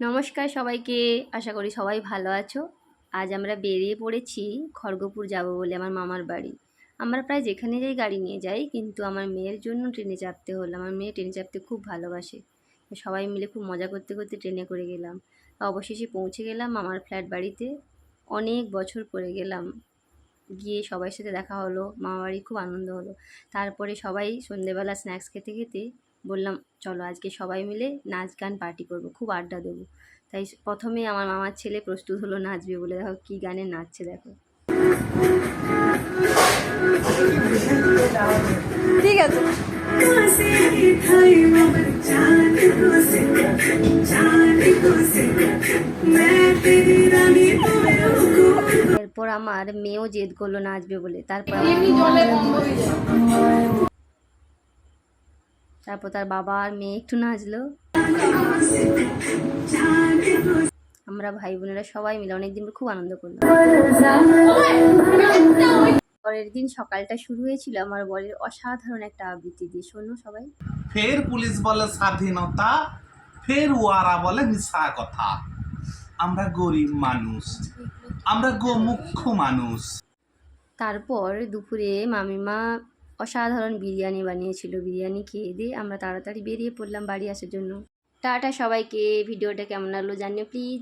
নমস্কার সবাইকে, আশা করি সবাই ভালো আছো। আজ আমরা বেরিয়ে পড়েছি খড়গপুর যাব বলে আমার মামার বাড়ি। আমরা প্রায় যেখানে যাই গাড়ি নিয়ে যাই, কিন্তু আমার মেয়ের জন্য ট্রেনে চাপতে হলো। আমার মেয়ে ট্রেনে চাপতে খুব ভালোবাসে। সবাই মিলে খুব মজা করতে করতে ট্রেনে করে গেলাম। অবশেষে পৌঁছে গেলাম মামার ফ্ল্যাট বাড়িতে। অনেক বছর পরে গেলাম। গিয়ে সবার সাথে দেখা হলো, মামাবাড়ি খুব আনন্দ হলো। তারপরে সবাই সন্ধেবেলা স্ন্যাক্স খেতে খেতে বললাম, চলো আজকে সবাই মিলে নাচ গান পার্টি করব, খুব আড্ডা দেবো। তাই প্রথমে আমার মামার ছেলে প্রস্তুত হলো নাচবে বলে, দেখো কী গানে নাচছে দেখো। এরপর আমার মেয়েও জেদ করল নাচবে বলে। তারপর তারপর তার বাবা আর মেয়ে একটু নাচলো। আমরা ভাই বোনেরা সবাই মিলে অনেকদিন খুব আনন্দ করলাম। পরের দিন সকালটা শুরু হয়েছিল আমার বরের অসাধারণ একটা আবৃত্তি দিয়ে। শোনো সবাই। ফের পুলিশ বলে স্বাধীনতা ফের ওয়ারা বলে মিশা কথা। আমরা গরিব মানুষ। আমরা গোমুখ্য মানুষ। তারপর দুপুরে মামিমা অসাধারণ বিরিয়ানি বানিয়েছিল। বিরিয়ানি খেয়ে দিয়ে আমরা তাড়াতাড়ি বেরিয়ে পড়লাম বাড়ি আসার জন্য। টাটা সবাইকে, ভিডিওটা কেমন লাগল জানিও প্লিজ।